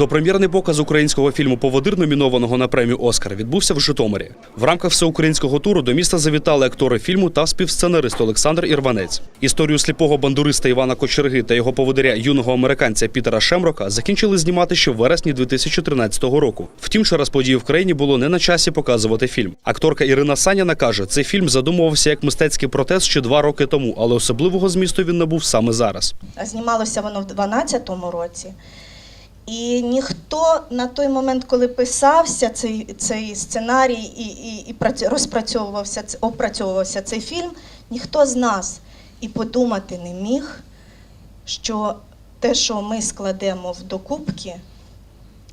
Допрем'єрний показ українського фільму Поводир, номінованого на премію Оскар, відбувся в Житомирі. В рамках всеукраїнського туру до міста завітали актори фільму та співсценарист Олександр Ірванець. Історію сліпого бандуриста Івана Кочерги та його поводиря юного американця Пітера Шемрока закінчили знімати ще в вересні 2013 року. Втім, через події в країні було не на часі показувати фільм. Акторка Ірина Саніна каже, цей фільм задумувався як мистецький протест ще два роки тому, але особливого змісту він набув саме зараз. Знімалося воно в 2012 році. І ніхто на той момент, коли писався цей, цей сценарій і, і, і розпрацьовувався, опрацьовувався цей фільм, ніхто з нас і подумати не міг, що те, що ми складемо в докупки,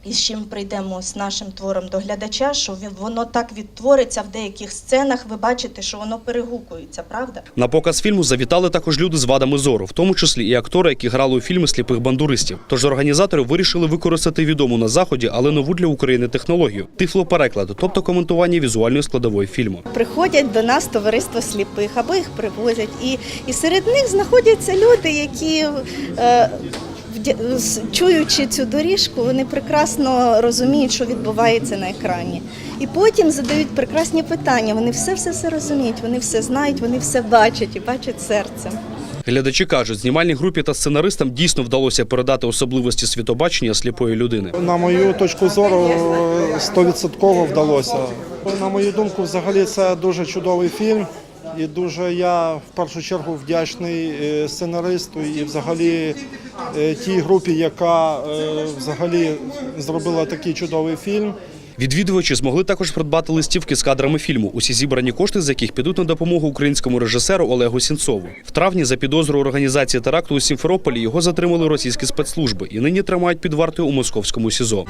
і з чим прийдемо з нашим твором до глядача, що він- воно так відтвориться в деяких сценах, ви бачите, що воно перегукується, правда? На показ фільму завітали також люди з вадами зору, в тому числі і актори, які грали у фільми сліпих бандуристів. Тож організатори вирішили використати відому на заході, але нову для України технологію тифлопереклад, тобто коментування візуальної складової фільму. приходять до нас товариство сліпих або їх привозять. І, і серед них знаходяться люди, які, е, чуючи цю доріжку, вони прекрасно розуміють, що відбувається на екрані. І потім задають прекрасні питання. Вони все все все розуміють, вони все знають, вони все бачать і бачать серцем. Глядачі кажуть, знімальній групі та сценаристам дійсно вдалося передати особливості світобачення сліпої людини. На мою точку зору, стовідсотково вдалося. На мою думку, взагалі це дуже чудовий фільм. І дуже я в першу чергу вдячний е, сценаристу і взагалі е, тій групі, яка е, взагалі зробила такий чудовий фільм. Відвідувачі змогли також придбати листівки з кадрами фільму, усі зібрані кошти з яких підуть на допомогу українському режисеру Олегу Сінцову. В травні за підозрою організації теракту у Сімферополі його затримали російські спецслужби і нині тримають під вартою у московському СІЗО.